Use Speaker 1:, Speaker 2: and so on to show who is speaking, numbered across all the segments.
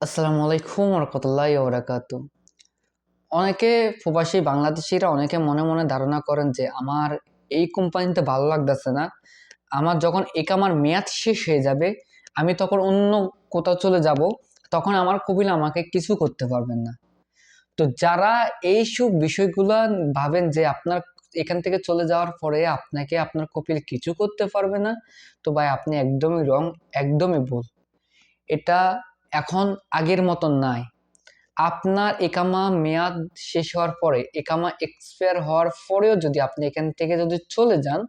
Speaker 1: আসসালামু আলাইকুম রহমতুল্লাহ ওবরাকাতু। অনেকে প্রবাসী বাংলাদেশিরা অনেকে মনে মনে ধারণা করেন যে আমার এই কোম্পানিতে ভালো লাগতেছে না। আমার যখন এক আমার মেয়াদ শেষ হয়ে যাবে, আমি তখন অন্য কোথাও চলে যাব, তখন আমার কবিল আমাকে কিছু করতে পারবেন না। তো যারা এইসব বিষয়গুলো ভাবেন যে আপনার এখান থেকে চলে যাওয়ার পরে আপনাকে আপনার কপিল কিছু করতে পারবে না, তো ভাই আপনি একদমই রং একদমই ভুল। এটা এখন আগের মতন নাই। আপনার একামা মেয়াদ শেষ হওয়ার পরে, একামা এক্সপায়ার হওয়ার পরেও যদি আপনি এখান থেকে যদি চলে যান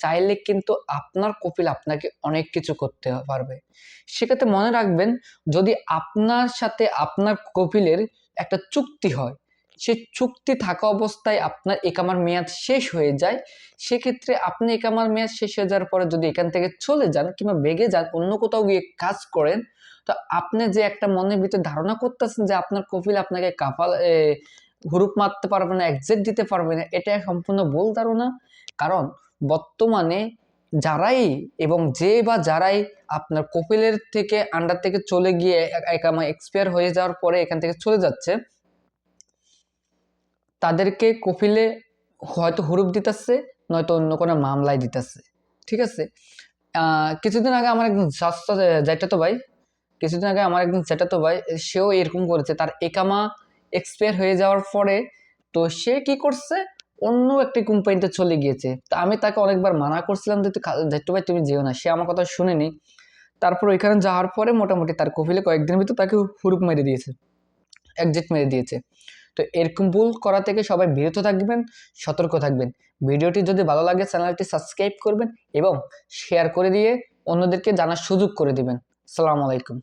Speaker 1: চাইলে কিন্তু আপনার কপিল আপনাকে অনেক কিছু করতে পারবে। সেক্ষেত্রে মনে রাখবেন, যদি আপনার সাথে আপনার কপিলের একটা চুক্তি হয় সে চুক্তি থাকা অবস্থায় আপনার একামার মেয়াদ শেষ হয়ে যায়, সেক্ষেত্রে আপনি একামার মেয়াদ শেষ হয়ে যাওয়ার পরে যদি এখান থেকে চলে যান কিংবা বেগে যান, অন্য কোথাও গিয়ে কাজ করেন, তো আপনি যে একটা মনের ভিতরে ধারণা করতেছেন যে আপনার কপিল আপনাকে কাফাল হুরুপ মারতে পারবে না একজেক্ট দিতে পারবে না, এটা সম্পূর্ণ ভুল ধারণা। কারণ বর্তমানে যারাই এবং যে বা যারাই আপনার কপিলের থেকে আন্ডার থেকে চলে গিয়ে একামা এক্সপায়ার হয়ে যাওয়ার পরে এখান থেকে চলে যাচ্ছে তাদেরকে কপিলে হয়তো হুরুপ দিতেছে, নয়তো অন্য কোনো মামলায় দিতেছে। ঠিক আছে? কিছুদিন আগে আমার একজন স্বাস্থ্য যেটা তো ভাই, কিছুদিন আগে আমার একজন তো ভাই, সেও এরকম করেছে। তার একামা এক্সপায়ার হয়ে যাওয়ার পরে তো সে কি করছে? অন্য একটি কোম্পানিতে চলে গিয়েছে। তা আমি তাকে অনেকবার মানা করছিলাম যে জেট্টু ভাই, তুমি যেও না। সে আমার কথা শুনেনি। তারপর ওইখানে যাওয়ার পরে মোটামুটি তার কপিলে কয়েকদিনের ভিতর তাকে হুরুপ মেরে দিয়েছে। একজেট মেরে দিয়েছে। তো এরকম ভুল করা থেকে সবাই বিরত থাকবেন, সতর্ক থাকবেন। ভিডিওটি যদি ভালো লাগে, চ্যানেলটি সাবস্ক্রাইব করবেন এবং শেয়ার করে দিয়ে অন্যদেরকে জানার সুযোগ করে দিবেন। সালাম আলাইকুম।